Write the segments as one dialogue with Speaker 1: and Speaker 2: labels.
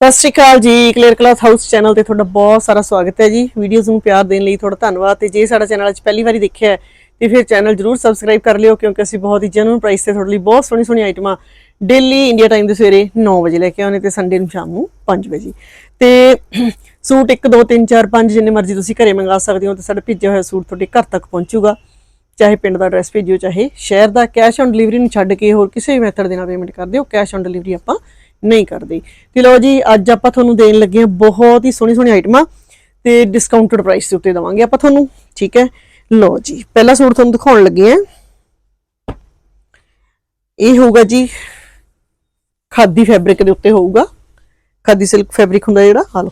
Speaker 1: ਸਤਿ ਸ਼੍ਰੀ ਅਕਾਲ ਜੀ clear class house channel ਤੇ ਤੁਹਾਡਾ ਬਹੁਤ ਸਾਰਾ ਸਵਾਗਤ ਹੈ ਜੀ। ਵੀਡੀਓਜ਼ ਨੂੰ ਪਿਆਰ ਦੇਣ ਲਈ ਤੁਹਾਡਾ ਧੰਨਵਾਦ ਤੇ ਜੇ ਸਾਡਾ ਚੈਨਲ ਅੱਜ ਪਹਿਲੀ ਵਾਰੀ ਦੇਖਿਆ ਹੈ, ਤੇ ਫਿਰ ਚੈਨਲ ਜਰੂਰ ਸਬਸਕ੍ਰਾਈਬ ਕਰ ਲਿਓ ਕਿਉਂਕਿ ਅਸੀਂ ਬਹੁਤ ਹੀ ਜੈਨੂਇਨ ਪ੍ਰਾਈਸ ਤੇ ਤੁਹਾਡੇ ਲਈ ਬਹੁਤ ਸੋਹਣੀ ਸੋਹਣੀ ਆਈਟਮਾਂ ਡੇਲੀ ਇੰਡੀਆ ਟਾਈਮ ਦੇ ਸਵੇਰੇ 9 ਵਜੇ ਲੈ ਕੇ ਆਉਣੇ ਤੇ ਸੰਡੇ ਨੂੰ ਸ਼ਾਮ ਨੂੰ 5 ਵਜੇ। ਤੇ ਸੂਟ 1 2 3 4 5 ਜਿੰਨੇ ਮਰਜ਼ੀ ਤੁਸੀਂ ਘਰੇ ਮੰਗਾ ਸਕਦੇ ਹੋ ਤੇ ਸਾਡਾ ਭੇਜਿਆ ਹੋਇਆ ਸੂਟ ਤੁਹਾਡੇ ਘਰ ਤੱਕ ਪਹੁੰਚੂਗਾ। ਚਾਹੇ ਪਿੰਡ ਦਾ ਐਡਰੈਸ ਭੇਜਿਓ, ਚਾਹੇ ਸ਼ਹਿਰ ਦਾ ਕੈਸ਼ ਔਨ ਡਿਲੀਵਰੀ ਨੂੰ ਛੱਡ ਕੇ ਹੋਰ ਕਿਸੇ ਵੀ ਮੈਥਡ ਦੇ ਨਾਲ ਪੇਮੈਂਟ ਕਰ ਦਿਓ। ਕੈਸ਼ ਔਨ ਡਿਲੀਵਰੀ ਆਪਾਂ ਨਹੀਂ ਕਰਦੇ। ਤੇ ਲਓ ਜੀ, ਅੱਜ ਆਪਾਂ ਤੁਹਾਨੂੰ ਦੇਣ ਲੱਗੇ ਹਾਂ ਬਹੁਤ ਹੀ ਸੋਹਣੀ ਸੋਹਣੀ ਆਈਟਮਾਂ ਤੇ ਡਿਸਕਾਊਂਟਡ ਪ੍ਰਾਈਸ ਦੇ ਉੱਤੇ ਦਵਾਂਗੇ ਆਪਾਂ ਤੁਹਾਨੂੰ, ਠੀਕ ਹੈ? ਲਓ ਜੀ, ਪਹਿਲਾ ਸੂਟ ਤੁਹਾਨੂੰ ਦਿਖਾਉਣ ਲੱਗੇ ਹਾਂ। ਇਹ ਹੋਊਗਾ ਜੀ, ਖਾਦੀ ਫੈਬਰਿਕ ਦੇ ਉੱਤੇ ਹੋਊਗਾ। ਖਾਦੀ ਸਿਲਕ ਫੈਬਰਿਕ ਹੁੰਦਾ ਜਿਹੜਾ ਹਾਲੋ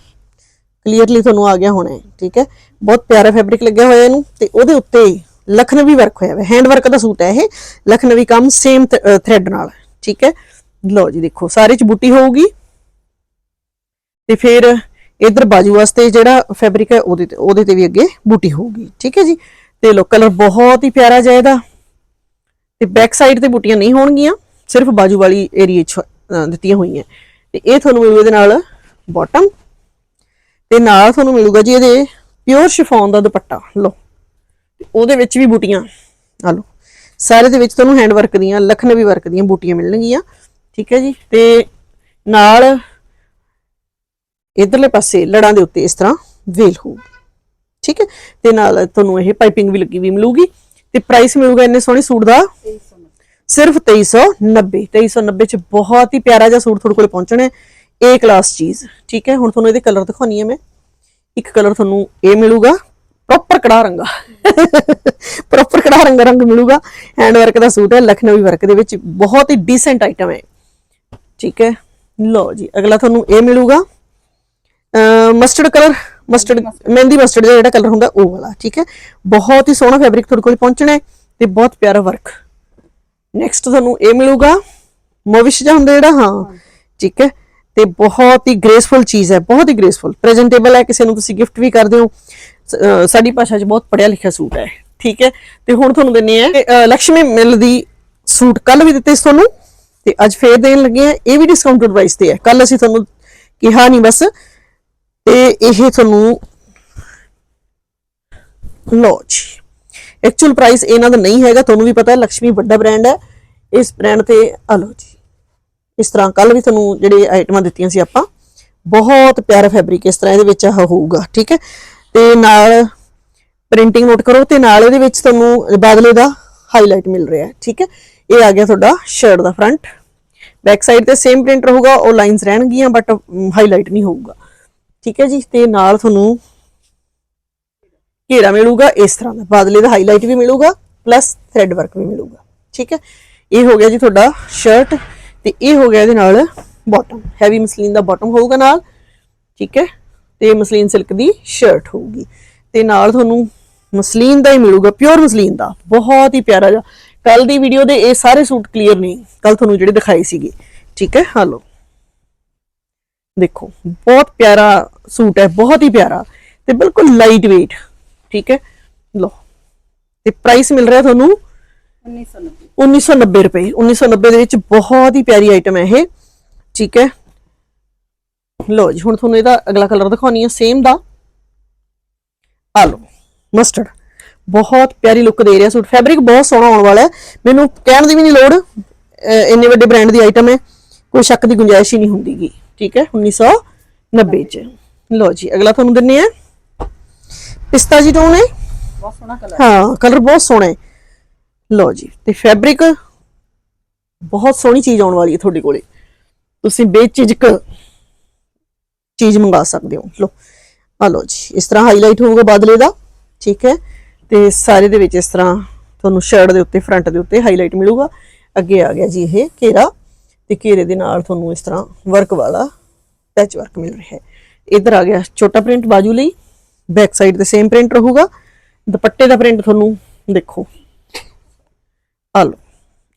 Speaker 1: ਕਲੀਅਰਲੀ ਤੁਹਾਨੂੰ ਆ ਗਿਆ ਹੋਣਾ ਠੀਕ ਹੈ? ਬਹੁਤ ਪਿਆਰਾ ਫੈਬਰਿਕ ਲੱਗਿਆ ਹੋਇਆ ਇਹਨੂੰ ਤੇ ਉਹਦੇ ਉੱਤੇ ਲਖਨਵੀ ਵਰਕ ਹੋਇਆ ਹੋਇਆ ਹੈਂਡ ਵਰਕ ਦਾ ਸੂਟ ਹੈ ਇਹ। ਲਖਨਵੀ ਕੰਮ ਸੇਮ ਥ੍ਰੈਡ ਨਾਲ, ਠੀਕ ਹੈ? ਲਓ ਜੀ ਦੇਖੋ, ਸਾਰੇ ਚ ਬੂਟੀ ਹੋਊਗੀ। ਤੇ ਫਿਰ ਇਧਰ ਬਾਜੂ ਵਾਸਤੇ ਜਿਹੜਾ ਫੈਬਰਿਕ ਹੈ, ਉਹਦੇ ਤੇ ਉਹਦੇ ਤੇ ਵੀ ਅੱਗੇ ਬੂਟੀ ਹੋਊਗੀ। ਠੀਕ ਹੈ ਜੀ? ਤੇ ਲੋ ਕਲਰ ਬਹੁਤ ਹੀ ਪਿਆਰਾ ਜਿਹਾ ਇਹਦਾ। ਤੇ ਬੈਕ ਸਾਈਡ ਤੇ ਬੂਟੀਆਂ ਨਹੀਂ ਹੋਣਗੀਆਂ, ਸਿਰਫ ਬਾਜੂ ਵਾਲੀ ਏਰੀਆ 'ਚ ਦਿੱਤੀਆਂ ਹੋਈਆਂ। ਤੇ ਇਹ ਤੁਹਾਨੂੰ ਮਿਲੂ ਇਹਦੇ ਨਾਲ ਬਾਟਮ ਤੇ ਨਾਲ ਤੁਹਾਨੂੰ ਮਿਲੂਗਾ ਜੀ ਇਹਦੇ ਪਿਓਰ ਸ਼ਿਫੋਨ ਦਾ ਦੁਪੱਟਾ। ਲਓ ਉਹਦੇ ਵਿੱਚ ਵੀ ਬੂਟੀਆਂ। ਆ ਲਓ, ਸਾਰੇ ਦੇ ਵਿੱਚ ਤੁਹਾਨੂੰ ਹੈਂਡ ਵਰਕ ਦੀਆਂ, ਲਖਨਵੀ ਵਰਕ ਦੀਆਂ ਬੂਟੀਆਂ ਮਿਲਣਗੀਆਂ। ਠੀਕ ਹੈ ਜੀ? ਤੇ ਨਾਲ ਇਧਰਲੇ ਪਾਸੇ ਲੜਾਂ ਦੇ ਉੱਤੇ ਇਸ ਤਰ੍ਹਾਂ ਵੇਲ ਹੋਊਗੀ। ਠੀਕ ਹੈ? ਤੇ ਨਾਲ ਤੁਹਾਨੂੰ ਇਹ ਪਾਈਪਿੰਗ ਵੀ ਲੱਗੀ ਵੀ ਮਿਲੂਗੀ। ਤੇ ਪ੍ਰਾਈਸ ਮਿਲੂਗਾ ਇੰਨੇ ਸੋਹਣੇ ਸੂਟ ਦਾ? ਸਿਰਫ 2390 2390 ਚ ਬਹੁਤ ਹੀ ਪਿਆਰਾ ਜਿਹਾ ਸੂਟ ਤੁਹਾਡੇ ਕੋਲ ਪਹੁੰਚਣਾ ਹੈ। ਏ ਕਲਾਸ ਚੀਜ਼। ਠੀਕ ਹੈ? ਹੁਣ ਤੁਹਾਨੂੰ ਇਹਦੇ ਕਲਰ ਦਿਖਾਉਣੀ ਹੈ ਮੈਂ। ਇੱਕ ਕਲਰ ਤੁਹਾਨੂੰ ਇਹ ਮਿਲੂਗਾ। ਪ੍ਰੋਪਰ ਕੜਾ ਰੰਗਾ। ਪ੍ਰੋਪਰ ਕੜਾ ਰੰਗਾ ਰੰਗ ਮਿਲੂਗਾ। ਹੈਂਡ ਵਰਕ ਦਾ ਸੂਟ ਹੈ। ਲਖਨਵੀ ਵਰਕ ਦੇ ਵਿੱਚ ਬਹੁਤ ਹੀ ਡੀਸੈਂਟ ਆਈਟਮ ਹੈ। ਠੀਕ ਹੈ। ਲਓ ਜੀ, ਅਗਲਾ ਤੁਹਾਨੂੰ ਇਹ ਮਿਲੂਗਾ। ਮਸਟਰਡ ਕਲਰ ਮਸਟਰਡ ਮਹਿੰਦੀ ਮਸਟਰਡ ਜਿਹੜਾ ਕਲਰ ਹੁੰਦਾ, ਉਹ ਵਾਲਾ, ਠੀਕ ਹੈ। ਬਹੁਤ ਹੀ ਸੋਹਣਾ ਫੈਬਰਿਕ ਤੁਹਾਡੇ ਕੋਲ ਪਹੁੰਚਣਾ ਹੈ ਤੇ ਬਹੁਤ ਪਿਆਰਾ ਵਰਕ ਨੈਕਸਟ ਤੁਹਾਨੂੰ ਇਹ ਮਿਲੂਗਾ, ਮੋਵਿਸ਼ ਜਿਹਾ ਹੁੰਦਾ ਜਿਹੜਾ, ਹਾਂ, ਠੀਕ ਹੈ। ਤੇ ਬਹੁਤ ਹੀ ਗ੍ਰੇਸਫੁਲ ਚੀਜ਼ ਹੈ, ਬਹੁਤ ਹੀ ਗ੍ਰੇਸਫੁਲ ਪ੍ਰੈਜੈਂਟੇਬਲ ਹੈ, ਕਿਸੇ ਨੂੰ ਤੁਸੀਂ ਗਿਫਟ ਵੀ ਕਰਦੇ ਹੋ। ਸਾਡੀ ਭਾਸ਼ਾ 'ਚ ਬਹੁਤ ਪੜਿਆ ਲਿਖਿਆ ਸੂਟ ਹੈ, ਠੀਕ ਹੈ। ਤੇ ਹੁਣ ਤੁਹਾਨੂੰ ਦਿੰਨੇ ਆ ਲక్ష్ਮੀ ਮਿਲ ਦੀ ਸੂਟ ਕੱਲ ਵੀ ਦਿੱਤੇ ਸੀ ਤੁਹਾਨੂੰ। ਤੇ ਅੱਜ ਫੇਰ ਦੇਣ ਲੱਗੇ ਆ, ਇਹ ਵੀ ਡਿਸਕਾਊਂਟਡ ਪ੍ਰਾਈਸ ਤੇ ਹੈ ਕੱਲ ਅਸੀਂ ਤੁਹਾਨੂੰ ਕਿਹਾ ਨਹੀਂ ਬਸ, ਤੇ ਇਹ ਤੁਹਾਨੂੰ ਲੋ ਜੀ। ਐਕਚੁਅਲ ਪ੍ਰਾਈਸ ਇਹਨਾਂ ਦਾ ਨਹੀਂ ਹੈਗਾ, ਤੁਹਾਨੂੰ ਵੀ ਪਤਾ ਹੈ ਲక్ష్ਮੀ ਵੱਡਾ ਬ੍ਰਾਂਡ ਹੈ ਇਸ ਬ੍ਰਾਂਡ ਤੇ, ਆ ਲਓ ਜੀ। ਇਸ ਤਰ੍ਹਾਂ ਕੱਲ ਵੀ ਤੁਹਾਨੂੰ ਜਿਹੜੇ ਆਈਟਮਾਂ ਦਿੱਤੀਆਂ ਸੀ ਆਪਾਂ, ਬਹੁਤ ਪਿਆਰਾ ਫੈਬਰਿਕ ਇਸ ਤਰ੍ਹਾਂ ਇਹਦੇ ਵਿੱਚ ਆਹ ਹੋਊਗਾ, ਠੀਕ ਹੈ? ਤੇ ਨਾਲ ਪ੍ਰਿੰਟਿੰਗ ਨੋਟ ਕਰੋ ਤੇ ਨਾਲ ਇਹਦੇ ਵਿੱਚ ਤੁਹਾਨੂੰ ਬਾਦਲੇ ਦਾ ਹਾਈਲਾਈਟ ਮਿਲ ਰਿਹਾ ਹੈ ਠੀਕ ਹੈ? ਇਹ ਆ ਗਿਆ ਤੁਹਾਡਾ ਸ਼ਰਟ ਦਾ ਫਰੰਟ ਬੈਕ ਸਾਈਡ ਤੇ ਸੇਮ ਪ੍ਰਿੰਟ ਰਹੂਗਾ, ਉਹ ਲਾਈਨਸ ਰਹਿਣਗੀਆਂ ਬਟ ਹਾਈਲਾਈਟ ਨਹੀਂ ਹੋਊਗਾ। ਠੀਕ ਹੈ ਜੀ, ਤੇ ਨਾਲ ਤੁਹਾਨੂੰ ਘੇਰਾ ਮਿਲੂਗਾ, ਇਸ ਤਰ੍ਹਾਂ ਦਾ। ਬਾਦਲੇ ਦਾ ਹਾਈਲਾਈਟ ਵੀ ਮਿਲੂਗਾ ਪਲੱਸ ਥ੍ਰੈਡ ਵਰਕ ਵੀ ਮਿਲੂਗਾ। ਠੀਕ ਹੈ? ਇਹ ਹੋ ਗਿਆ ਜੀ ਤੁਹਾਡਾ ਸ਼ਰਟ ਤੇ ਇਹ ਹੋ ਗਿਆ ਇਹਦੇ ਨਾਲ ਬਾਟਮ ਹੈਵੀ ਮਸਲੀਨ ਦਾ ਬਾਟਮ ਹੋਊਗਾ ਨਾਲ। ਠੀਕ ਹੈ? ਤੇ ਮਸਲੀਨ ਸਿਲਕ ਦੀ ਸ਼ਰਟ ਹੋਊਗੀ। ਤੇ ਨਾਲ ਤੁਹਾਨੂੰ ਮਸਲੀਨ ਦਾ ਹੀ ਮਿਲੂਗਾ ਪਿਓਰ ਮਸਲੀਨ ਦਾ। ਬਹੁਤ ਹੀ ਪਿਆਰਾ ਜਿਹਾ ਕੱਲ ਦੀ ਵੀਡੀਓ ਦੇ ਇਹ ਸਾਰੇ ਸੂਟ ਕਲੀਅਰ ਨਹੀਂ, ਕੱਲ ਤੁਹਾਨੂੰ ਜਿਹੜੇ ਦਿਖਾਏ ਸੀਗੇ। ਠੀਕ ਹੈ ਹਾਲੋ ਦੇਖੋ, ਬਹੁਤ ਪਿਆਰਾ ਸੂਟ ਹੈ, ਬਹੁਤ ਹੀ ਪਿਆਰਾ ਤੇ ਬਿਲਕੁਲ ਲਾਈਟ weight ਠੀਕ ਹੈ। ਲੋ ਤੇ ਪ੍ਰਾਈਸ ਮਿਲ ਰਿਹਾ ਤੁਹਾਨੂੰ
Speaker 2: 1990
Speaker 1: 1990 ਰੁਪਏ 1990 ਦੇ ਵਿੱਚ ਬਹੁਤ ਹੀ ਪਿਆਰੀ ਆਈਟਮ ਹੈ ਇਹ, ਠੀਕ ਹੈ। ਲੋ ਜੀ, ਹੁਣ ਤੁਹਾਨੂੰ ਇਹਦਾ ਅਗਲਾ ਕਲਰ ਦਿਖਾਉਣੀ ਹੈ ਸੇਮ ਦਾ। ਆ ਲੋ ਮਸਟਰਡ ਬਹੁਤ ਪਿਆਰੀ ਲੁੱਕ ਦੇ ਰਿਹਾ ਸੂਟ। ਫੈਬਰਿਕ ਬਹੁਤ ਸੋਹਣਾ ਆਉਣ ਵਾਲਾ ਹੈ। ਮੈਨੂੰ ਕਹਿਣ ਦੀ ਵੀ ਨਹੀਂ ਲੋੜ ਇੰਨੇ ਵੱਡੇ ਬ੍ਰਾਂਡ ਦੀ ਆਈਟਮ ਹੈ। ਕੋਈ ਸ਼ੱਕ ਦੀ ਗੁੰਜਾਇਸ਼ ਹੀ ਨਹੀਂ ਹੁੰਦੀਗੀ। ਠੀਕ ਹੈ 1990 ਚ। ਲੋ ਜੀ ਅਗਲਾ ਤੁਹਾਨੂੰ ਦਿੰਨੇ ਆ। ਪਿਸਤਾ ਜੀ ਟੋਨ ਹੈ?
Speaker 2: ਬਹੁਤ ਸੋਹਣਾ ਕਲਰ
Speaker 1: ਹਾਂ। ਕਲਰ ਬਹੁਤ ਸੋਹਣਾ ਹੈ। ਲਓ ਜੀ ਤੇ ਫੈਬਰਿਕ ਬਹੁਤ ਸੋਹਣੀ ਚੀਜ਼ ਆਉਣ ਵਾਲੀ ਹੈ ਤੁਹਾਡੇ ਕੋਲੇ। ਤੁਸੀਂ ਬੇਝਿਜਕ ਚੀਜ਼ ਮੰਗਾ ਸਕਦੇ ਹੋ। ਲਓ ਆ ਲਓ ਜੀ ਇਸ ਤਰ੍ਹਾਂ ਹਾਈਲਾਈਟ ਹੋਊਗਾ ਬਾਦਲੇ ਦਾ। ਠੀਕ ਹੈ। ਤੇ ਸਾਰੇ ਦੇ ਵਿੱਚ ਇਸ ਤਰ੍ਹਾਂ ਤੁਹਾਨੂੰ ਸ਼ਰਟ ਦੇ ਉੱਤੇ ਫਰੰਟ ਦੇ ਉੱਤੇ ਹਾਈਲਾਈਟ ਮਿਲੂਗਾ। ਅੱਗੇ ਆ ਗਿਆ ਜੀ ਇਹ ਘੇਰਾ ਤੇ ਘੇਰੇ ਦੇ ਨਾਲ ਤੁਹਾਨੂੰ ਇਸ ਤਰ੍ਹਾਂ ਵਰਕ ਵਾਲਾ ਪੈਚ ਵਰਕ ਮਿਲ ਰਿਹਾ ਹੈ। ਇਧਰ ਆ ਗਿਆ ਛੋਟਾ ਪ੍ਰਿੰਟ ਬਾਜੂ ਲਈ। ਬੈਕ ਸਾਈਡ ਤੇ ਸੇਮ ਪ੍ਰਿੰਟ ਰਹੂਗਾ। ਦੁਪੱਟੇ ਦਾ ਪ੍ਰਿੰਟ ਤੁਹਾਨੂੰ ਦੇਖੋ। ਆ ਲਓ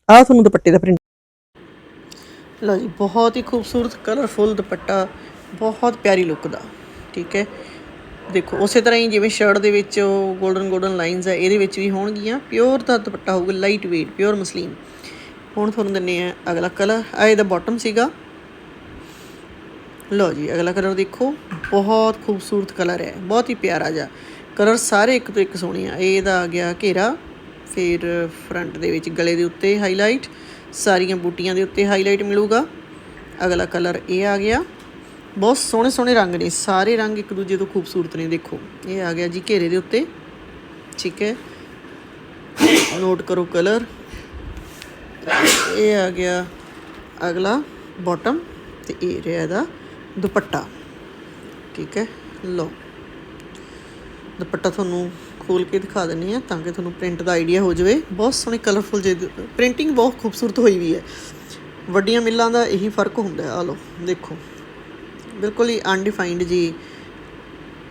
Speaker 1: ਆ ਤੁਹਾਨੂੰ ਦੁਪੱਟੇ ਦਾ ਪ੍ਰਿੰਟ ਲਓ ਜੀ, ਬਹੁਤ ਹੀ ਖੂਬਸੂਰਤ ਕਲਰਫੁਲ ਦੁਪੱਟਾ, ਬਹੁਤ ਪਿਆਰੀ ਲੁੱਕ ਦਾ, ਠੀਕ ਹੈ। ਦੇਖੋ, ਉਸੇ ਤਰ੍ਹਾਂ ਹੀ ਜਿਵੇਂ ਸ਼ਰਟ ਦੇ ਵਿੱਚ 골ਡਨ 골ਡਨ ਲਾਈਨਸ ਹੈ ਇਹਦੇ ਵਿੱਚ ਵੀ ਹੋਣਗੀਆਂ। ਪਿਓਰ ਦਾ ਦੁਪੱਟਾ ਹੋਊਗਾ ਲਾਈਟ weight ਪਿਓਰ ਮਸਲੀਨ ਹੁਣ ਤੁਹਾਨੂੰ ਦਿੰਨੇ ਆ ਅਗਲਾ ਕਲਰ ਆ ਇਹਦਾ ਬਾਟਮ ਸੀਗਾ। ਲਓ ਜੀ, ਅਗਲਾ ਕਲਰ ਦੇਖੋ, ਬਹੁਤ ਖੂਬਸੂਰਤ ਕਲਰ ਹੈ, ਬਹੁਤ ਹੀ ਪਿਆਰਾ ਜਿਹਾ। ਕਲਰ ਸਾਰੇ ਇੱਕ ਤੋਂ ਇੱਕ ਸੋਹਣੇ ਆ। ਇਹਦਾ ਆ ਗਿਆ ਘੇਰਾ, ਫਿਰ ਫਰੰਟ ਦੇ ਵਿੱਚ ਗਲੇ ਦੇ ਉੱਤੇ ਹਾਈਲਾਈਟ ਸਾਰੀਆਂ ਬੂਟੀਆਂ ਦੇ ਉੱਤੇ ਹਾਈਲਾਈਟ ਮਿਲੂਗਾ। ਅਗਲਾ ਕਲਰ ਇਹ ਆ ਗਿਆ। ਬਹੁਤ ਸੋਹਣੇ ਸੋਹਣੇ ਰੰਗ ਨੇ, ਸਾਰੇ ਰੰਗ ਇੱਕ ਦੂਜੇ ਤੋਂ ਖੂਬਸੂਰਤ ਨੇ, ਦੇਖੋ। ਇਹ ਆ ਗਿਆ ਜੀ ਘੇਰੇ ਦੇ ਉੱਤੇ। ਠੀਕ ਹੈ। ਨੋਟ ਕਰੋ ਕਲਰ। ਇਹ ਆ ਗਿਆ ਅਗਲਾ ਬਾਟਮ ਤੇ ਇਹ ਰਿਹਾ ਇਹਦਾ ਦੁਪੱਟਾ। ਠੀਕ ਹੈ। ਲਓ। ਦੁਪੱਟਾ ਤੁਹਾਨੂੰ ਖੋਲ ਕੇ ਦਿਖਾ ਦਿੰਨੀ ਆ ਤਾਂ ਕਿ ਤੁਹਾਨੂੰ ਪ੍ਰਿੰਟ ਦਾ ਆਈਡੀਆ ਹੋ ਜਾਵੇ। ਬਹੁਤ ਸੋਹਣੇ ਕਲਰਫੁਲ ਜੇ ਪ੍ਰਿੰਟਿੰਗ ਬਹੁਤ ਖੂਬਸੂਰਤ ਹੋਈ ਵੀ ਹੈ। ਵੱਡੀਆਂ ਮਿੱਲਾਂ ਦਾ ਇਹੀ ਫ਼ਰਕ ਹੁੰਦਾ ਆ ਲਓ, ਦੇਖੋ। ਬਿਲਕੁਲ ਹੀ ਅਨਡਿਫਾਈਨਡ ਜੀ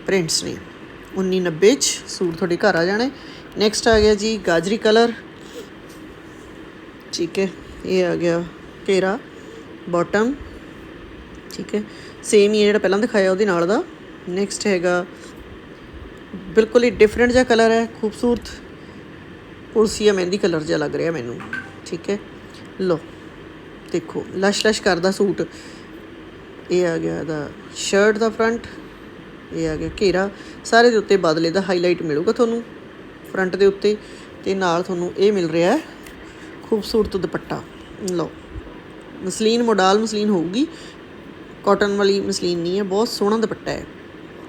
Speaker 1: ਪ੍ਰਿੰਟਸ ਨੇ। 1990 ਚ ਸੂਟ ਤੁਹਾਡੇ ਘਰ ਆ ਜਾਣੇ। ਨੈਕਸਟ ਆ ਗਿਆ ਜੀ ਗਾਜਰੀ ਕਲਰ ਠੀਕ ਹੈ, ਇਹ ਆ ਗਿਆ ਘੇਰਾ ਬਾਟਮ ਠੀਕ ਹੈ ਸੇਮ ਹੀ ਜਿਹੜਾ ਪਹਿਲਾਂ ਦਿਖਾਇਆ ਉਹਦੇ ਨਾਲ ਦਾ। ਨੈਕਸਟ ਹੈਗਾ ਬਿਲਕੁਲ ਹੀ ਡਿਫਰੈਂਟ ਜਿਹਾ ਕਲਰ ਹੈ, ਖੂਬਸੂਰਤ। ਪੁਲਸੀਆ ਮਹਿੰਦੀ ਕਲਰ ਜਿਹਾ ਲੱਗ ਰਿਹਾ ਮੈਨੂੰ। ਠੀਕ ਹੈ ਲੋ ਦੇਖੋ ਲਸ਼ ਲਸ਼ ਕਰਦਾ ਸੂਟ। ਇਹ ਆ ਗਿਆ ਇਹਦਾ ਸ਼ਰਟ ਦਾ ਫਰੰਟ ਇਹ ਆ ਗਿਆ ਘੇਰਾ। ਸਾਰੇ ਦੇ ਉੱਤੇ ਬਦਲੇ ਦਾ ਹਾਈਲਾਈਟ ਮਿਲੂਗਾ ਤੁਹਾਨੂੰ ਫਰੰਟ ਦੇ ਉੱਤੇ। ਤੇ ਨਾਲ ਤੁਹਾਨੂੰ ਇਹ ਮਿਲ ਰਿਹਾ ਹੈ ਖੂਬਸੂਰਤ ਦੁਪੱਟਾ। ਲਓ, ਮਸਲੀਨ, ਮੋਡਲ ਮਸਲੀਨ ਹੋਊਗੀ। ਕਾਟਨ ਵਾਲੀ ਮਸਲੀਨ ਨਹੀਂ ਹੈ, ਬਹੁਤ ਸੋਹਣਾ ਦੁਪੱਟਾ ਹੈ।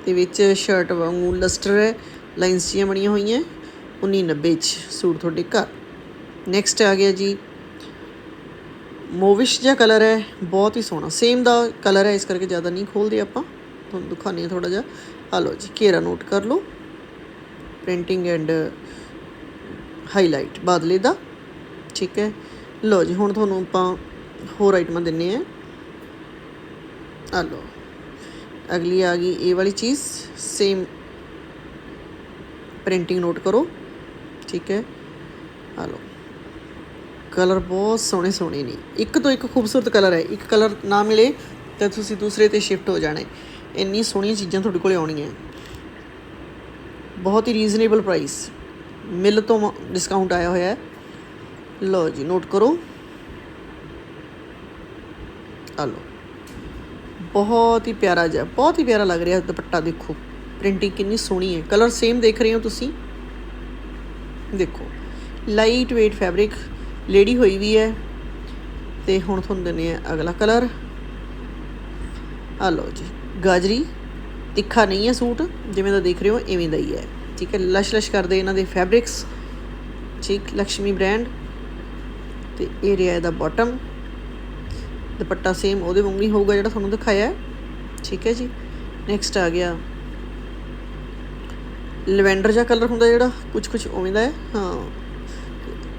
Speaker 1: ਤੇ ਵਿੱਚ ਸ਼ਰਟ ਵਾਂਗੂ ਲਸਟਰ ਹੈ ਲਾਈਨਸ ਜੀਆਂ ਬਣੀਆਂ ਹੋਈਆਂ 1990 ਚ ਸੂਟ ਤੁਹਾਡੇ ਘਰ। ਨੈਕਸਟ ਆ ਗਿਆ ਜੀ ਮੋਵਿਸ਼ ਜਿਹਾ ਕਲਰ ਹੈ, ਬਹੁਤ ਹੀ ਸੋਹਣਾ। ਸੇਮ ਦਾ ਕਲਰ ਹੈ, ਇਸ ਕਰਕੇ ਜ਼ਿਆਦਾ ਨਹੀਂ ਖੋਲਦੇ ਆਪਾਂ। ਤੁਹਾਨੂੰ ਦਿਖਾਉਂਦੇ ਹਾਂ ਥੋੜਾ ਜਿਹਾ। ਆ ਲਓ ਜੀ, ਘੇਰਾ ਨੋਟ ਕਰ ਲਓ। ਪ੍ਰਿੰਟਿੰਗ ਐਂਡ ਹਾਈਲਾਈਟ ਬਾਦਲੇ ਦਾ। ਠੀਕ ਹੈ। ਲਓ ਜੀ, ਹੁਣ ਤੁਹਾਨੂੰ ਆਪਾਂ ਹੋਰ ਆਈਟਮਾਂ ਦਿੰਨੇ ਆ ਆ ਲਓ। ਅਗਲੀ ਆ ਗਈ ਇਹ ਵਾਲੀ ਚੀਜ਼। ਸੇਮ ਪ੍ਰਿੰਟਿੰਗ ਨੋਟ ਕਰੋ। ਠੀਕ ਹੈ। ਆ ਲਓ। ਕਲਰ ਬਹੁਤ ਸੋਹਣੇ ਸੋਹਣੇ ਨੇ। ਇੱਕ ਤੋਂ ਇੱਕ ਖੂਬਸੂਰਤ ਕਲਰ ਹੈ। ਇੱਕ ਕਲਰ ਨਾ ਮਿਲੇ ਤਾਂ ਤੁਸੀਂ ਦੂਸਰੇ ਤੇ ਸ਼ਿਫਟ ਹੋ ਜਾਣਾ ਇੰਨੀ ਸੋਹਣੀਆਂ ਚੀਜ਼ਾਂ ਤੁਹਾਡੇ ਕੋਲੇ ਆਉਣੀਆਂ ਬਹੁਤ ਹੀ ਰੀਜ਼ਨੇਬਲ ਪ੍ਰਾਈਸ ਮਿਲ ਤੋਂ ਡਿਸਕਾਊਂਟ ਆਇਆ ਹੋਇਆ ਹੈ। ਲਓ ਜੀ ਨੋਟ ਕਰੋ। ਆ ਲਓ। ਬਹੁਤ ਹੀ ਪਿਆਰਾ ਜਿਹਾ, ਬਹੁਤ ਹੀ ਪਿਆਰਾ ਲੱਗ ਰਿਹਾ ਦੁਪੱਟਾ ਦੇਖੋ। ਪ੍ਰਿੰਟਿੰਗ ਕਿੰਨੀ ਸੋਹਣੀ ਹੈ। ਕਲਰ ਸੇਮ ਦੇਖ ਰਹੇ ਹੋ ਤੁਸੀਂ। ਦੇਖੋ। ਲਾਈਟ weight ਫੈਬਰਿਕ ਲੇਡੀ ਹੋਈ ਵੀ ਹੈ ਤੇ ਹੁਣ ਤੁਹਾਨੂੰ ਦਿੰਨੇ ਆ ਅਗਲਾ ਕਲਰ। ਆ ਲਓ ਜੀ, ਗਾਜਰੀ। ਤਿੱਖਾ ਨਹੀਂ ਹੈ ਸੂਟ, ਜਿਵੇਂ ਦਾ ਦੇਖ ਰਹੇ ਹੋ ਇਵੇਂ ਦਾ ਹੀ ਹੈ। ਠੀਕ ਹੈ, ਲਸ਼ ਲਸ਼ ਕਰਦੇ ਇਹਨਾਂ ਦੇ ਫੈਬਰਿਕਸ ਠੀਕ ਲక్ష్ਮੀ ਬ੍ਰਾਂਡ ਤੇ ਇਹ ਰਿਹਾ ਇਹਦਾ ਬਾਟਮ ਦੁਪੱਟਾ ਸੇਮ ਉਹਦੇ ਵਾਂਗ ਹੀ ਹੋਊਗਾ ਜਿਹੜਾ ਤੁਹਾਨੂੰ ਦਿਖਾਇਆ ਹੈ। ਠੀਕ ਹੈ ਜੀ ਨੈਕਸਟ ਆ ਗਿਆ। ਲਵੈਂਡਰ ਜਿਹਾ ਕਲਰ ਹੁੰਦਾ ਜਿਹੜਾ ਕੁਝ ਕੁਝ ਉਵੇਂ ਦਾ ਹੈ। ਹਾਂ,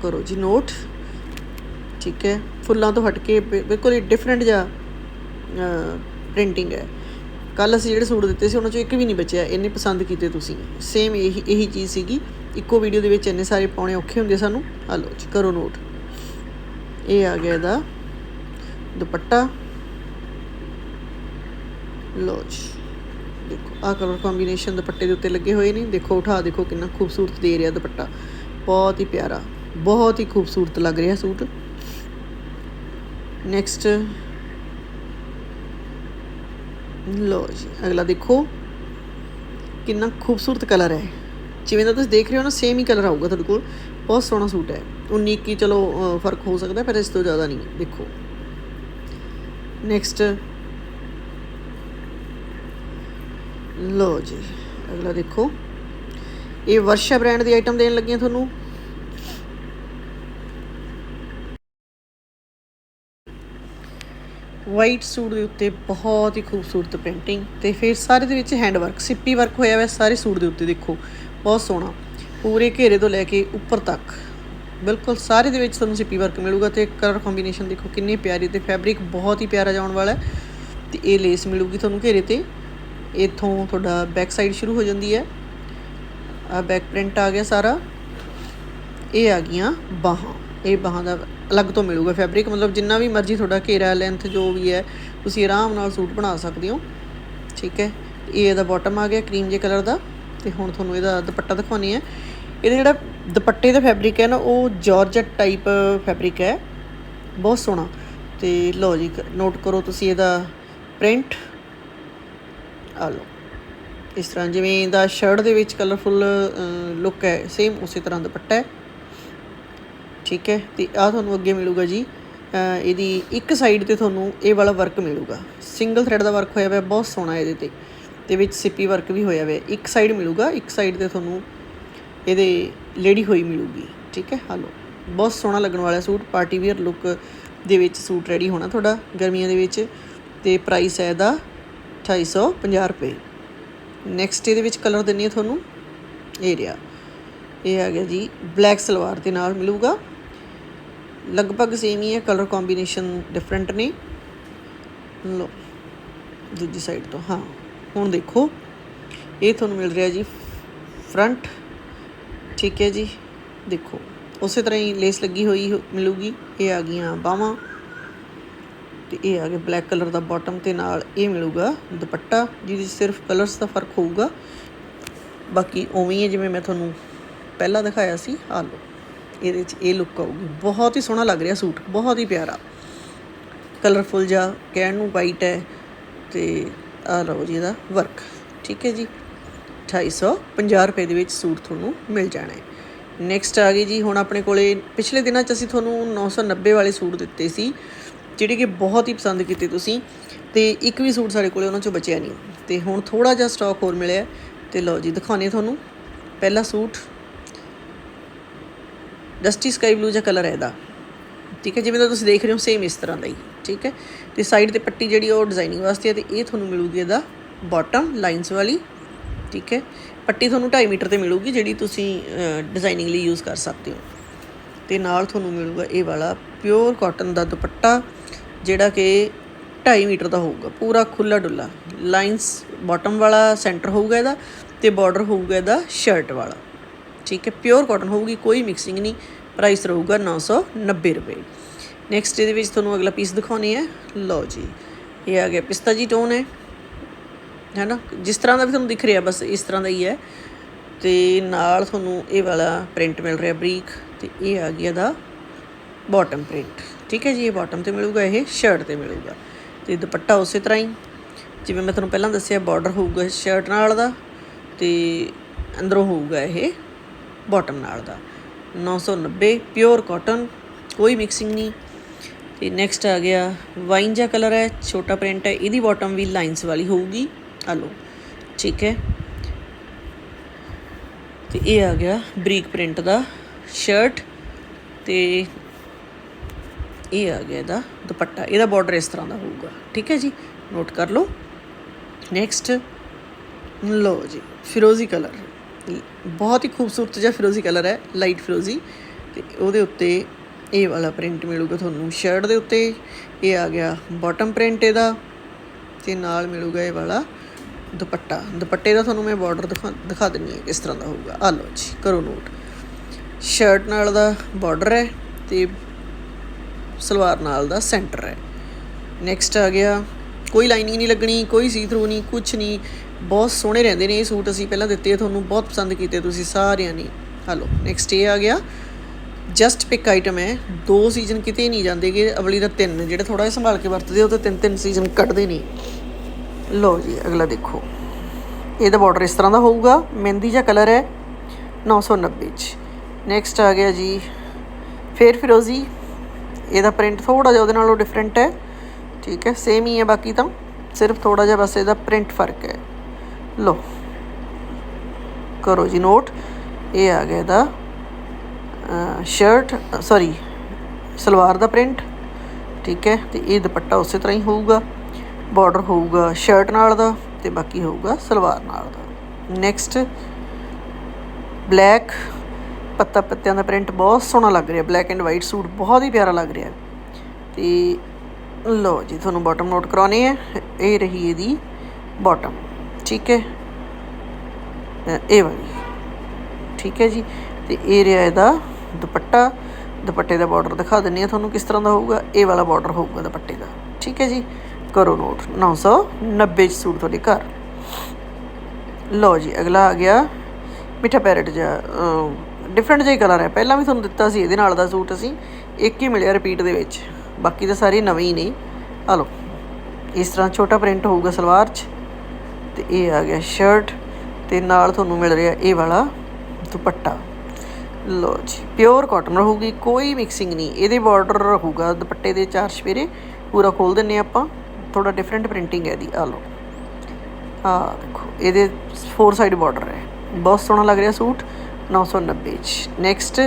Speaker 1: ਕਰੋ ਜੀ ਨੋਟ ਠੀਕ ਹੈ, ਫੁੱਲਾਂ ਤੋਂ ਹਟ ਕੇ ਬਿਲਕੁਲ ਹੀ ਡਿਫਰੈਂਟ ਜਿਹਾ ਪ੍ਰਿੰਟਿੰਗ ਹੈ। ਕੱਲ ਅਸੀਂ ਜਿਹੜੇ ਸੂਟ ਦਿੱਤੇ ਸੀ, ਉਹਨਾਂ ਚੋਂ ਇੱਕ ਵੀ ਨਹੀਂ ਬਚਿਆ, ਇੰਨੇ ਪਸੰਦ ਕੀਤੇ ਤੁਸੀਂ। ਸੇਮ ਇਹੀ ਇਹੀ ਚੀਜ਼ ਸੀਗੀ। ਇੱਕੋ ਵੀਡੀਓ ਦੇ ਵਿੱਚ ਇੰਨੇ ਸਾਰੇ ਪਾਉਣੇ ਔਖੇ ਹੁੰਦੇ ਸਾਨੂੰ। ਆ ਲਓ ਜੀ, ਕਰੋ ਨੋਟ ਇਹ ਆ ਗਿਆ ਇਹਦਾ ਦੁਪੱਟਾ। ਲਓ ਜੀ, ਦੇਖੋ ਆ ਕਲਰ ਕੰਬੀਨੇਸ਼ਨ ਦੁਪੱਟੇ ਦੇ ਉੱਤੇ ਲੱਗੇ ਹੋਏ ਨੇ। ਦੇਖੋ, ਉਠਾ, ਦੇਖੋ ਕਿੰਨਾ ਖੂਬਸੂਰਤ ਦੇ ਰਿਹਾ ਦੁਪੱਟਾ। ਬਹੁਤ ਹੀ ਪਿਆਰਾ, ਬਹੁਤ ਹੀ ਖੂਬਸੂਰਤ ਲੱਗ ਰਿਹਾ ਸੂਟ। ਨੈਕਸਟ ਲਓ ਜੀ ਅਗਲਾ ਦੇਖੋ ਕਿੰਨਾ ਖੂਬਸੂਰਤ ਕਲਰ ਹੈ ਜਿਵੇਂ ਦਾ ਤੁਸੀਂ ਦੇਖ ਰਹੇ ਹੋ ਨਾ ਸੇਮ ਹੀ ਕਲਰ ਆਊਗਾ ਤੁਹਾਡੇ ਕੋਲ ਬਹੁਤ ਸੋਹਣਾ ਸੂਟ ਹੈ 19 ਕੀ ਚਲੋ ਅ, ਫ਼ਰਕ ਹੋ ਸਕਦਾ ਪਰ ਇਸ ਤੋਂ ਜ਼ਿਆਦਾ ਨਹੀਂ ਦੇਖੋ ਨੈਕਸਟ ਲਓ ਜੀ ਅਗਲਾ ਦੇਖੋ ਇਹ ਵਰਸ਼ਾ ਬ੍ਰਾਂਡ ਦੀ ਆਈਟਮ ਦੇਣ ਲੱਗੀਆਂ ਤੁਹਾਨੂੰ ਵਾਈਟ ਸੂਟ ਦੇ ਉੱਤੇ ਬਹੁਤ ਹੀ ਖੂਬਸੂਰਤ ਪ੍ਰਿੰਟਿੰਗ ਤੇ ਫਿਰ ਸਾਰੇ ਦੇ ਵਿੱਚ ਹੈਂਡ ਵਰਕ ਸਿੱਪੀ ਵਰਕ ਹੋਇਆ ਹੋਇਆ ਸਾਰੇ ਸੂਟ ਦੇ ਉੱਤੇ ਦੇਖੋ, ਬਹੁਤ ਸੋਹਣਾ। ਪੂਰੇ ਘੇਰੇ ਤੋਂ ਲੈ ਕੇ ਉੱਪਰ ਤੱਕ, ਬਿਲਕੁਲ ਸਾਰੇ ਦੇ ਵਿੱਚ ਤੁਹਾਨੂੰ ਸਿੱਪੀ ਵਰਕ ਮਿਲੂਗਾ ਤੇ ਕਲਰ ਕੰਬੀਨੇਸ਼ਨ ਦੇਖੋ ਕਿੰਨੀ ਪਿਆਰੀ ਤੇ ਫੈਬਰਿਕ ਬਹੁਤ ਹੀ ਪਿਆਰਾ ਜਾਣ ਵਾਲਾ ਹੈ ਤੇ ਇਹ ਲੇਸ ਮਿਲੂਗੀ ਤੁਹਾਨੂੰ ਘੇਰੇ ਤੇ। ਇੱਥੋਂ ਤੁਹਾਡਾ ਬੈਕ ਸਾਈਡ ਸ਼ੁਰੂ ਹੋ ਜਾਂਦੀ ਹੈ। ਆ ਬੈਕ ਪ੍ਰਿੰਟ ਆ ਗਿਆ ਸਾਰਾ। ਇਹ ਆ ਗਈਆਂ ਬਾਹਾਂ, ਇਹ ਬਾਹਾਂ ਦਾ ਅਲੱਗ ਤੋਂ ਮਿਲੂਗਾ ਫੈਬਰਿਕ ਮਤਲਬ ਜਿੰਨਾ ਵੀ ਮਰਜ਼ੀ ਤੁਹਾਡਾ ਘੇਰਾ ਲੈਂਥ ਜੋ ਵੀ ਹੈ, ਤੁਸੀਂ ਆਰਾਮ ਨਾਲ ਸੂਟ ਬਣਾ ਸਕਦੇ ਹੋ। ਠੀਕ ਹੈ? ਇਹ ਇਹਦਾ ਬਾਟਮ ਆ ਗਿਆ ਕਰੀਮ ਜੇ ਕਲਰ ਦਾ। ਤੇ ਹੁਣ ਤੁਹਾਨੂੰ ਇਹਦਾ ਦੁਪੱਟਾ ਦਿਖਾਉਣੀ ਹੈ। ਇਹਦਾ ਜਿਹੜਾ ਦੁਪੱਟੇ ਦਾ ਫੈਬਰਿਕ ਹੈ ਨਾ, ਉਹ ਜਾਰਜਟ ਟਾਈਪ ਫੈਬਰਿਕ ਹੈ। ਬਹੁਤ ਸੋਹਣਾ। ਤੇ ਲਓ ਜੀ ਨੋਟ ਕਰੋ ਤੁਸੀਂ ਇਹਦਾ ਪ੍ਰਿੰਟ ਆ ਲਓ। ਇਸ ਤਰ੍ਹਾਂ ਜਿਵੇਂ ਦਾ ਸ਼ਰਟ ਦੇ ਵਿੱਚ ਕਲਰਫੁੱਲ ਲੁੱਕ ਹੈ ਸੇਮ ਉਸੇ ਤਰ੍ਹਾਂ ਦੁਪੱਟਾ ਹੈ। ਠੀਕ ਹੈ? ਤੇ ਆ ਤੁਹਾਨੂੰ ਅੱਗੇ ਮਿਲੂਗਾ ਜੀ। ਇਹਦੀ ਇੱਕ ਸਾਈਡ ਤੇ ਤੁਹਾਨੂੰ ਇਹ ਵਾਲਾ ਵਰਕ ਮਿਲੂਗਾ। ਸਿੰਗਲ ਥ੍ਰੈਡ ਦਾ ਵਰਕ ਹੋਇਆ ਹੋਇਆ, ਬਹੁਤ ਸੋਹਣਾ ਇਹਦੇ ਤੇ। ਤੇ ਵਿੱਚ ਸਿੱਪੀ ਵਰਕ ਵੀ ਹੋਇਆ ਹੋਇਆ। ਇੱਕ ਸਾਈਡ ਮਿਲੂਗਾ, ਇੱਕ ਸਾਈਡ ਤੇ ਤੁਹਾਨੂੰ ਇਹਦੇ ਲੇਡੀ ਹੋਈ ਮਿਲੂਗੀ। ਠੀਕ ਹੈ? ਹਲੋ ਬਹੁਤ ਸੋਹਣਾ ਲੱਗਣ ਵਾਲਾ ਸੂਟ ਪਾਰਟੀ ਵੀਅਰ ਲੁੱਕ ਦੇ ਵਿੱਚ ਸੂਟ ਰੈਡੀ ਹੋਣਾ ਤੁਹਾਡਾ ਗਰਮੀਆਂ ਦੇ ਵਿੱਚ। ਤੇ ਪ੍ਰਾਈਸ ਹੈ ਇਹਦਾ 2850 ਰੁਪਏ। ਨੈਕਸਟ ਇਹਦੇ ਵਿੱਚ ਕਲਰ ਦਿੰਨੀ ਹੈ ਤੁਹਾਨੂੰ। ਇਹ ਰਿਹਾ। ਇਹ ਆ ਗਿਆ ਜੀ ਬਲੈਕ ਸਲਵਾਰ ਦੇ ਨਾਲ ਮਿਲੂਗਾ। ਲਗਭਗ ਸੇਮ ਹੀ ਹੈ ਕਲਰ ਕੰਬੀਨੇਸ਼ਨ ਡਿਫਰੈਂਟ ਨੇ। ਲੋ ਦੂਜੀ ਸਾਈਡ ਤੋਂ, ਹਾਂ, ਹੁਣ ਦੇਖੋ। ਇਹ ਤੁਹਾਨੂੰ ਮਿਲ ਰਿਹਾ ਜੀ ਫਰੰਟ ਠੀਕ ਹੈ ਜੀ, ਦੇਖੋ। ਉਸੇ ਤਰ੍ਹਾਂ ਹੀ ਲੇਸ ਲੱਗੀ ਹੋਈ ਹੋ- ਮਿਲੂਗੀ। ਇਹ ਆ ਗਈਆਂ ਬਾਹਾਂ। ਤੇ ਇਹ ਆ ਗਿਆ ਬਲੈਕ ਕਲਰ ਦਾ ਬਾਟਮ ਤੇ ਨਾਲ ਇਹ ਮਿਲੂਗਾ ਦੁਪੱਟਾ, ਜਿਹਦੇ 'ਚ ਸਿਰਫ ਕਲਰਸ ਦਾ ਫ਼ਰਕ ਹੋਊਗਾ। ਬਾਕੀ ਉਵੇਂ ਹੀ ਹੈ, ਜਿਵੇਂ ਮੈਂ ਤੁਹਾਨੂੰ ਪਹਿਲਾਂ ਦਿਖਾਇਆ ਸੀ। ਆ ਲਓ। ਇਹਦੇ 'ਚ ਇਹ ਲੁੱਕ ਆਊਗੀ। ਬਹੁਤ ਹੀ ਸੋਹਣਾ ਲੱਗ ਰਿਹਾ ਸੂਟ, ਬਹੁਤ ਹੀ ਪਿਆਰਾ। ਕਲਰਫੁਲ ਜਿਹਾ, ਕਹਿਣ ਨੂੰ ਵਾਈਟ ਹੈ ਤੇ ਆ ਲਓ ਜੀ ਇਹਦਾ ਵਰਕ ਠੀਕ ਹੈ ਜੀ 2850 ਰੁਪਏ ਦੇ ਵਿੱਚ ਸੂਟ ਤੁਹਾਨੂੰ ਮਿਲ ਜਾਣਾ ਹੈ। ਨੈਕਸਟ ਆ ਗਈ ਜੀ, ਹੁਣ ਆਪਣੇ ਕੋਲੇ ਪਿਛਲੇ ਦਿਨਾਂ 'ਚ ਅਸੀਂ ਤੁਹਾਨੂੰ 990 ਵਾਲੇ ਸੂਟ ਦਿੱਤੇ ਸੀ, ਜਿਹੜੇ ਕਿ ਬਹੁਤ ਹੀ ਪਸੰਦ ਕੀਤੇ ਤੁਸੀਂ। ਤੇ ਇੱਕ ਵੀ ਸੂਟ ਸਾਡੇ ਕੋਲੇ ਉਹਨਾਂ 'ਚੋਂ ਬਚਿਆ ਨਹੀਂ। ਤੇ ਹੁਣ ਥੋੜਾ ਜਿਹਾ ਸਟਾਕ ਹੋਰ ਮਿਲਿਆ ਤੇ ਲਓ ਜੀ, ਦਿਖਾਉਂਦੇ ਤੁਹਾਨੂੰ। ਪਹਿਲਾ ਸੂਟ ਡਸਟੀ ਸਕਾਈ ਬਲੂ ਜਿਹਾ ਕਲਰ ਹੈ ਇਹਦਾ। ਠੀਕ ਹੈ, ਜਿਵੇਂ ਦਾ ਤੁਸੀਂ ਦੇਖ ਰਹੇ ਹੋ ਸੇਮ ਇਸ ਤਰ੍ਹਾਂ ਦਾ ਹੀ। ਠੀਕ ਹੈ, ਤੇ ਸਾਈਡ ਤੇ ਪੱਟੀ ਜਿਹੜੀ ਉਹ ਡਿਜ਼ਾਈਨਿੰਗ ਵਾਸਤੇ ਹੈ ਤੇ ਇਹ ਤੁਹਾਨੂੰ ਮਿਲੂਗੀ ਇਹਦਾ ਬਾਟਮ ਲਾਈਨਸ ਵਾਲੀ। ਠੀਕ ਹੈ, ਪੱਟੀ ਤੁਹਾਨੂੰ 2.5 ਮੀਟਰ ਤੇ ਮਿਲੂਗੀ, ਜਿਹੜੀ ਤੁਸੀਂ ਡਿਜ਼ਾਈਨਿੰਗ ਲਈ ਯੂਜ਼ ਕਰ ਸਕਦੇ ਹੋ। ਤੇ ਨਾਲ ਤੁਹਾਨੂੰ ਮਿਲੂਗਾ ਇਹ ਵਾਲਾ ਪਿਓਰ ਕਾਟਨ ਦਾ ਦੁਪੱਟਾ, ਜਿਹੜਾ ਕਿ 2.5 ਮੀਟਰ ਦਾ ਹੋਊਗਾ, ਪੂਰਾ ਖੁੱਲਾ ਡੁੱਲਾ ਲਾਈਨਸ ਬਾਟਮ ਵਾਲਾ ਸੈਂਟਰ ਹੋਊਗਾ ਇਹਦਾ, ਤੇ ਬਾਰਡਰ ਹੋਊਗਾ ਇਹਦਾ ਸ਼ਰਟ ਵਾਲਾ। ਠੀਕ ਹੈ ਪਿਓਰ ਕਾਟਨ ਹੋਊਗੀ, ਕੋਈ ਮਿਕਸਿੰਗ ਨਹੀਂ ਪ੍ਰਾਈਸ ਰਹੂਗਾ 990 ਰੁਪਏ। ਨੈਕਸਟ ਇਹਦੇ ਵਿੱਚ ਤੁਹਾਨੂੰ ਅਗਲਾ ਪੀਸ ਦਿਖਾਉਣੀ ਹੈ। ਲਓ ਜੀ, ਇਹ ਆ ਗਿਆ ਪਿਸਤਾ ਜੀ ਟੋਨ ਹੈ। ਹੈ ਨਾ ਜਿਸ ਤਰ੍ਹਾਂ ਦਾ ਵੀ ਤੁਹਾਨੂੰ ਦਿਖ ਰਿਹਾ, ਬਸ ਇਸ ਤਰ੍ਹਾਂ ਦਾ ਹੀ ਹੈ। ਤੇ ਨਾਲ ਤੁਹਾਨੂੰ ਇਹ ਵਾਲਾ ਪ੍ਰਿੰਟ ਮਿਲ ਰਿਹਾ ਬਰੀਕ, ਤੇ ਇਹ ਆ ਗਿਆ ਦਾ ਬਾਟਮ ਪ੍ਰਿੰਟ ਠੀਕ ਹੈ ਜੀ, ਇਹ ਬਾਟਮ ਤੇ ਮਿਲੂਗਾ, ਇਹ ਸ਼ਰਟ ਤੇ ਮਿਲੂਗਾ। ਤੇ ਦੁਪੱਟਾ ਉਸੇ ਤਰ੍ਹਾਂ ਹੀ। ਜਿਵੇਂ ਮੈਂ ਤੁਹਾਨੂੰ ਪਹਿਲਾਂ ਦੱਸਿਆ ਬਾਰਡਰ ਹੋਊਗਾ ਸ਼ਰਟ ਨਾਲ ਦਾ, ਤੇ ਅੰਦਰੋਂ ਹੋਊਗਾ ਇਹ ਬਾਟਮ ਨਾਲ ਦਾ। 990 ਪਿਓਰ ਕਾਟਨ ਕੋਈ ਮਿਕਸਿੰਗ ਨਹੀਂ। ਤੇ ਨੈਕਸਟ ਆ ਗਿਆ ਵਾਈਨ ਜਿਹਾ ਕਲਰ ਹੈ, ਛੋਟਾ ਪ੍ਰਿੰਟ ਹੈ, ਇਹਦੀ ਬਾਟਮ ਵੀ ਲਾਈਨਸ ਵਾਲੀ ਹੋਊਗੀ। ਆ ਲਓ, ਠੀਕ ਹੈ। ਤੇ ਇਹ ਆ ਗਿਆ ਬਰੀਕ ਪ੍ਰਿੰਟ ਦਾ ਸ਼ਰਟ ਤੇ ਇਹ ਆ ਗਿਆ ਇਹਦਾ ਦੁਪੱਟਾ। ਇਹਦਾ ਬਾਰਡਰ ਇਸ ਤਰ੍ਹਾਂ ਦਾ ਹੋਊਗਾ। ਠੀਕ ਹੈ ਜੀ ਨੋਟ ਕਰ ਲਓ। ਨੈਕਸਟ ਲਓ ਜੀ, ਫਿਰੋਜ਼ੀ ਕਲਰ ਬਹੁਤ ਹੀ ਖੂਬਸੂਰਤ ਜਿਹਾ ਫਿਰੋਜ਼ੀ ਕਲਰ ਹੈ ਲਾਈਟ ਫਿਰੋਜ਼ੀ। ਤੇ ਉਹਦੇ ਉੱਤੇ ਇਹ ਵਾਲਾ ਪ੍ਰਿੰਟ ਮਿਲੂਗਾ ਤੁਹਾਨੂੰ ਸ਼ਰਟ ਦੇ ਉੱਤੇ ਇਹ ਆ ਗਿਆ ਬਾਟਮ ਪ੍ਰਿੰਟ ਇਹਦਾ। ਤੇ ਨਾਲ ਮਿਲੂਗਾ ਇਹ ਵਾਲਾ ਦੁਪੱਟਾ। ਦੁਪੱਟੇ ਦਾ ਤੁਹਾਨੂੰ ਮੈਂ ਬਾਰਡਰ ਦਿਖਾ ਦਿਖਾ ਦਿੰਨੀ ਹਾਂ ਕਿਸ ਤਰ੍ਹਾਂ ਦਾ ਹੋਊਗਾ। ਆ ਲਓ ਜੀ, ਕਰੋ ਨੋਟ ਸ਼ਰਟ ਨਾਲ ਦਾ ਬਾਰਡਰ ਹੈ ਤੇ ਸਲਵਾਰ ਨਾਲ ਦਾ ਸੈਂਟਰ ਹੈ। ਨੈਕਸਟ ਆ ਗਿਆ, ਕੋਈ ਲਾਈਨਿੰਗ ਨਹੀਂ ਲੱਗਣੀ, ਕੋਈ ਸੀ ਥਰੂ ਨਹੀਂ ਕੁਝ ਨਹੀਂ। ਬਹੁਤ ਸੋਹਣੇ ਰਹਿੰਦੇ ਨੇ ਇਹ ਸੂਟ ਅਸੀਂ ਪਹਿਲਾਂ ਦਿੱਤੇ ਤੁਹਾਨੂੰ ਬਹੁਤ ਪਸੰਦ ਕੀਤੇ ਤੁਸੀਂ ਸਾਰਿਆਂ ਨੇ। ਹਲੋ ਨੈਕਸਟ ਇਹ ਆ ਗਿਆ। ਜਸਟ ਪਿਕ ਆਈਟਮ ਹੈ। ਦੋ ਸੀਜ਼ਨ ਕਿਤੇ ਨਹੀਂ ਜਾਂਦੇ ਕਿ ਅਵਲੀ ਦਾ ਤਿੰਨ, ਜਿਹੜੇ ਥੋੜਾ ਜਿਹਾ ਸੰਭਾਲ ਕੇ ਵਰਤਦੇ ਉਹ ਤਾਂ ਤਿੰਨ ਤਿੰਨ ਸੀਜ਼ਨ ਕੱਢਦੇ ਨਹੀਂ ਲਓ ਜੀ, ਅਗਲਾ ਦੇਖੋ। ਇਹਦਾ ਬਾਰਡਰ ਇਸ ਤਰ੍ਹਾਂ ਦਾ ਹੋਊਗਾ, ਮਹਿੰਦੀ ਜਿਹਾ ਕਲਰ ਹੈ 990 ਚ। ਨੈਕਸਟ ਆ ਗਿਆ ਜੀ, ਫੇਰ ਫਿਰੋਜ਼ੀ। ਇਹਦਾ ਪ੍ਰਿੰਟ ਥੋੜਾ ਜਿਹਾ ਉਹਦੇ ਨਾਲੋਂ ਡਿਫਰੈਂਟ ਹੈ। ਠੀਕ ਹੈ ਸੇਮ ਹੀ ਹੈ ਬਾਕੀ ਤਾਂ। ਸਿਰਫ ਥੋੜਾ ਜਿਹਾ ਬਸ ਇਹਦਾ ਪ੍ਰਿੰਟ ਫ਼ਰਕ ਹੈ। ਲਓ। ਕਰੋ ਜੀ ਨੋਟ। ਇਹ ਆ ਗਿਆ ਇਹਦਾ ਸ਼ਰਟ ਸੌਰੀ ਸਲਵਾਰ ਦਾ ਪ੍ਰਿੰਟ ਠੀਕ ਹੈ, ਤੇ ਇਹ ਦੁਪੱਟਾ ਉਸੇ ਤਰ੍ਹਾਂ ਹੀ ਹੋਊਗਾ। ਬਾਰਡਰ ਹੋਊਗਾ ਸ਼ਰਟ ਨਾਲ ਦਾ ਤੇ ਬਾਕੀ ਹੋਊਗਾ ਸਲਵਾਰ ਨਾਲ ਦਾ। ਨੈਕਸਟ ਬਲੈਕ ਪੱਤਾ ਪੱਤਿਆਂ ਦਾ ਪ੍ਰਿੰਟ ਬਹੁਤ ਸੋਹਣਾ ਲੱਗ ਰਿਹਾ। ਬਲੈਕ ਐਂਡ ਵਾਈਟ ਸੂਟ ਬਹੁਤ ਹੀ ਪਿਆਰਾ ਲੱਗ ਰਿਹਾ। ਤੇ ਲਓ ਜੀ, ਤੁਹਾਨੂੰ ਬਾਟਮ ਨੋਟ ਕਰਾਉਣੇ ਹੈ ਇਹ ਰਹੀ ਇਹਦੀ ਬਾਟਮ ਠੀਕ ਹੈ? ਇਹ ਵਾਲੀ। ਠੀਕ ਹੈ ਜੀ? ਤੇ ਇਹ ਰਿਹਾ ਇਹਦਾ ਦੁਪੱਟਾ। ਦੁਪੱਟੇ ਦਾ ਬਾਰਡਰ ਦਿਖਾ ਦਿੰਨੀ ਆ ਤੁਹਾਨੂੰ ਕਿਸ ਤਰ੍ਹਾਂ ਦਾ ਹੋਊਗਾ। ਇਹ ਵਾਲਾ ਬਾਰਡਰ ਹੋਊਗਾ ਦੁਪੱਟੇ ਦਾ। ਠੀਕ ਹੈ ਜੀ? ਕਰੋ ਨੋਟ 990 ਚ ਸੂਟ ਤੁਹਾਡੇ ਘਰ। ਲਓ ਜੀ, ਅਗਲਾ ਆ ਗਿਆ। ਮਿੱਠਾ ਪੈਰਟ ਜਿਹਾ ਡਿਫਰੈਂਟ ਜਿਹਾ ਕਲਰ ਹੈ। ਪਹਿਲਾਂ ਵੀ ਤੁਹਾਨੂੰ ਦਿੱਤਾ ਸੀ, ਇਹਦੇ ਨਾਲ ਦਾ ਸੂਟ ਅਸੀਂ। ਇੱਕ ਹੀ ਮਿਲਿਆ ਰਿਪੀਟ ਦੇ ਵਿੱਚ। ਬਾਕੀ ਤਾਂ ਸਾਰੇ ਨਵੇਂ ਹੀ ਨੇ। ਆ ਲਓ। ਇਸ ਤਰ੍ਹਾਂ ਛੋਟਾ ਪ੍ਰਿੰਟ ਹੋਊਗਾ ਸਲਵਾਰ 'ਚ। ਤੇ ਇਹ ਆ ਗਿਆ ਸ਼ਰਟ ਤੇ ਨਾਲ ਤੁਹਾਨੂੰ ਮਿਲ ਰਿਹਾ ਇਹ ਵਾਲਾ ਦੁਪੱਟਾ। ਲੋ ਜੀ ਪਿਓਰ ਕਾਟਨ ਰਹੂਗੀ, ਕੋਈ ਮਿਕਸਿੰਗ ਨਹੀਂ। ਇਹਦੇ ਬਾਰਡਰ ਰਹੂਗਾ ਦੁਪੱਟੇ ਦੇ ਚਾਰ ਸਵੇਰੇ, ਪੂਰਾ ਖੋਲ ਦਿੰਨੇ ਆਪਾਂ। ਥੋੜਾ ਡਿਫਰੈਂਟ ਪ੍ਰਿੰਟਿੰਗ ਹੈ ਦੀ ਆ ਲੋ ਆ ਦੇਖੋ, ਇਹਦੇ ਫੋਰ ਸਾਈਡ ਬਾਰਡਰ ਹੈ। ਬਹੁਤ ਸੋਹਣਾ ਲੱਗ ਰਿਹਾ ਸੂਟ 990 ਚ। ਨੈਕਸਟ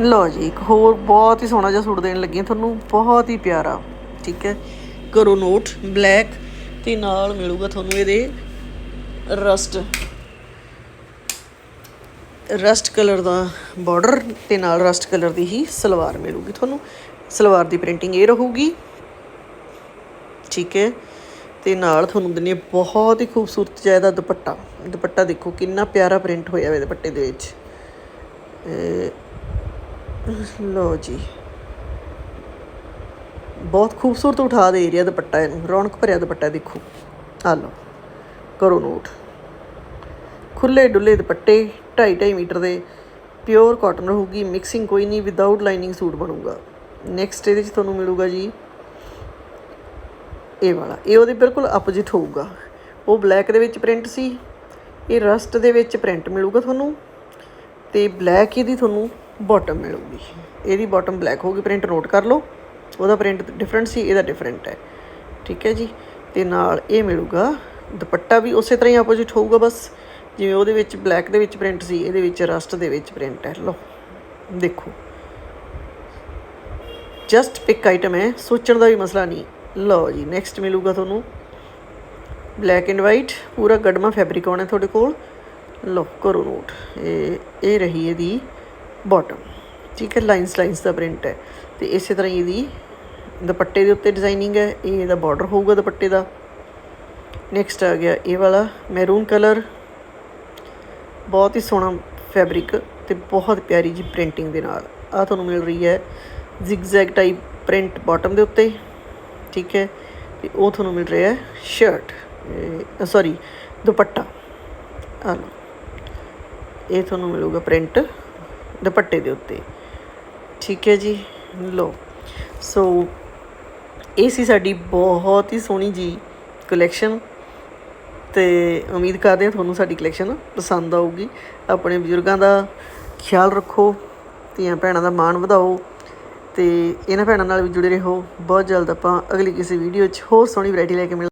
Speaker 1: ਲੋ ਜੀ, ਇੱਕ ਹੋਰ ਬਹੁਤ ਹੀ ਸੋਹਣਾ ਜਿਹਾ ਸੂਟ ਦੇਣ ਲੱਗੀ ਤੁਹਾਨੂੰ ਬਹੁਤ ਹੀ ਪਿਆਰਾ, ਠੀਕ ਹੈ। ਕਰੋ ਨੋਟ, ਬਲੈਕ, ਤੇ ਨਾਲ ਮਿਲੂਗਾ ਤੁਹਾਨੂੰ ਇਹਦੇ ਰਸਟ। ਰਸਟ ਕਲਰ ਦਾ ਬਾਰਡਰ ਤੇ ਨਾਲ ਰਸਟ ਕਲਰ ਦੀ ਹੀ ਸਲਵਾਰ ਮਿਲੂਗੀ ਤੁਹਾਨੂੰ। ਸਲਵਾਰ ਦੀ ਪ੍ਰਿੰਟਿੰਗ ਇਹ ਰਹੂਗੀ। ਠੀਕ ਹੈ। ਤੇ ਨਾਲ ਤੁਹਾਨੂੰ ਦਿੰਨੀ ਹਾਂ ਬਹੁਤ ਹੀ ਖੂਬਸੂਰਤ ਜਿਹਾ ਇਹਦਾ ਦੁਪੱਟਾ। ਦੁਪੱਟਾ ਦੇਖੋ ਕਿੰਨਾ ਪਿਆਰਾ ਪ੍ਰਿੰਟ ਹੋਇਆ ਹੋਇਆ ਦੁਪੱਟੇ ਦੇ ਵਿੱਚ। ਇਹ ਲੋ ਜੀ। ਬਹੁਤ ਖੂਬਸੂਰਤ ਉਠਾ ਦੇ ਏਰੀਆ ਦੁਪੱਟਾ ਇਹਨੂੰ। ਰੌਣਕ ਭਰਿਆ ਦੁਪੱਟਾ ਦੇਖੋ। ਆ ਲਓ। ਕਰੋ ਨੋਟ। ਖੁੱਲੇ ਡੁੱਲੇ ਦੁਪੱਟੇ 2.5 2.5 ਮੀਟਰ ਦੇ ਪਿਓਰ ਕਾਟਨ ਰਹੂਗੀ। ਮਿਕਸਿੰਗ ਕੋਈ ਨਹੀਂ ਵਿਦਆਊਟ ਲਾਈਨਿੰਗ ਸੂਟ ਬਣੂਗਾ। ਨੈਕਸਟ ਇਹਦੇ ਚ ਤੁਹਾਨੂੰ ਮਿਲੂਗਾ ਜੀ ਇਹ ਵਾਲਾ। ਇਹ ਉਹਦੇ ਬਿਲਕੁਲ ਆਪੋਜਿਟ ਹੋਊਗਾ। ਉਹ ਬਲੈਕ ਦੇ ਵਿੱਚ ਪ੍ਰਿੰਟ ਸੀ। ਇਹ ਰਸਟ ਦੇ ਵਿੱਚ ਪ੍ਰਿੰਟ ਮਿਲੂਗਾ ਤੁਹਾਨੂੰ। ਤੇ ਬਲੈਕ ਇਹਦੀ ਤੁਹਾਨੂੰ ਬਾਟਮ ਮਿਲੂਗੀ। ਇਹਦੀ ਬਾਟਮ ਬਲੈਕ ਹੋਊਗੀ। ਪ੍ਰਿੰਟ ਨੋਟ ਕਰ ਲਓ। ਉਹਦਾ ਪ੍ਰਿੰਟ ਡਿਫਰੈਂਟ ਸੀ, ਇਹਦਾ ਡਿਫਰੈਂਟ ਹੈ। ਠੀਕ ਹੈ ਜੀ? ਤੇ ਨਾਲ ਇਹ ਮਿਲੂਗਾ, ਦੁਪੱਟਾ ਵੀ ਉਸੇ ਤਰ੍ਹਾਂ ਹੀ ਆਪੋਜਿਟ ਹੋਊਗਾ ਬਸ। ਜਿਵੇਂ ਉਹਦੇ ਵਿੱਚ ਬਲੈਕ ਦੇ ਵਿੱਚ ਪ੍ਰਿੰਟ ਸੀ, ਇਹਦੇ ਵਿੱਚ ਰਸਟ ਦੇ ਵਿੱਚ ਪ੍ਰਿੰਟ ਹੈ। ਲਓ, ਦੇਖੋ। ਜਸਟ ਪਿਕ ਆਈਟਮ ਹੈ, ਸੋਚਣ ਦਾ ਵੀ ਮਸਲਾ ਨਹੀਂ। ਲਓ ਜੀ ਨੈਕਸਟ ਮਿਲੂਗਾ ਤੁਹਾਨੂੰ। ਬਲੈਕ ਐਂਡ ਵਾਈਟ ਪੂਰਾ ਗੜਮਾ ਫੈਬਰਿਕ ਆਉਣਾ ਤੁਹਾਡੇ ਕੋਲ। ਲਓ, ਕਰੋ ਨੋਟ। ਇਹ ਇਹ ਰਹੀ ਇਹਦੀ ਬਾਟਮ ਠੀਕ ਹੈ ਲਾਈਨਸ ਲਾਈਨਸ ਦਾ ਪ੍ਰਿੰਟ ਹੈ। ਤੇ ਇਸੇ ਤਰ੍ਹਾਂ ਹੀ ਇਹਦੀ ਦੁਪੱਟੇ ਦੇ ਉੱਤੇ ਡਿਜ਼ਾਈਨਿੰਗ ਹੈ, ਇਹ ਇਹਦਾ ਬਾਰਡਰ ਹੋਊਗਾ ਦੁਪੱਟੇ ਦਾ। ਨੈਕਸਟ ਆ ਗਿਆ ਇਹ ਵਾਲਾ ਮੈਰੂਨ ਕਲਰ ਬਹੁਤ ਹੀ ਸੋਹਣਾ ਫੈਬਰਿਕ ਤੇ ਬਹੁਤ ਪਿਆਰੀ ਜੀ ਪ੍ਰਿੰਟਿੰਗ ਦੇ ਨਾਲ। ਆ ਤੁਹਾਨੂੰ ਮਿਲ ਰਹੀ ਹੈ ਜ਼ਿਗਜ਼ੈਗ ਟਾਈਪ ਪ੍ਰਿੰਟ ਬਾਟਮ ਦੇ ਉੱਤੇ, ਠੀਕ ਹੈ। ਤੇ ਉਹ ਤੁਹਾਨੂੰ ਮਿਲ ਰਿਹਾ ਹੈ ਸ਼ਰਟ ਸੌਰੀ ਦੁਪੱਟਾ। ਆ ਲਓ, ਇਹ ਤੁਹਾਨੂੰ ਮਿਲੂਗਾ ਪ੍ਰਿੰਟ ਦੁਪੱਟੇ ਦੇ ਉੱਤੇ। ਠੀਕ ਹੈ ਜੀ ਲੋ ਸੋ ਇਹ ਸੀ ਸਾਡੀ ਬਹੁਤ ਹੀ ਸੋਹਣੀ ਜੀ ਕਲੈਕਸ਼ਨ ਤੇ ਉਮੀਦ ਕਰਦੇ ਹਾਂ ਤੁਹਾਨੂੰ ਸਾਡੀ ਕਲੈਕਸ਼ਨ ਪਸੰਦ ਆਊਗੀ। ਆਪਣੇ ਬਜ਼ੁਰਗਾਂ ਦਾ ਖਿਆਲ ਰੱਖੋ, ਧੀਆਂ ਭੈਣਾਂ ਦਾ ਮਾਣ ਵਧਾਓ ਤੇ ਇਹਨਾਂ ਭੈਣਾਂ ਨਾਲ ਵੀ ਜੁੜੇ ਰਹੋ। ਬਹੁਤ ਜਲਦ ਆਪਾਂ ਅਗਲੀ ਕਿਸੇ ਵੀਡੀਓ 'ਚ ਹੋਰ ਸੋਹਣੀ ਵੈਰਾਈਟੀ ਲੈ ਕੇ ਮਿਲ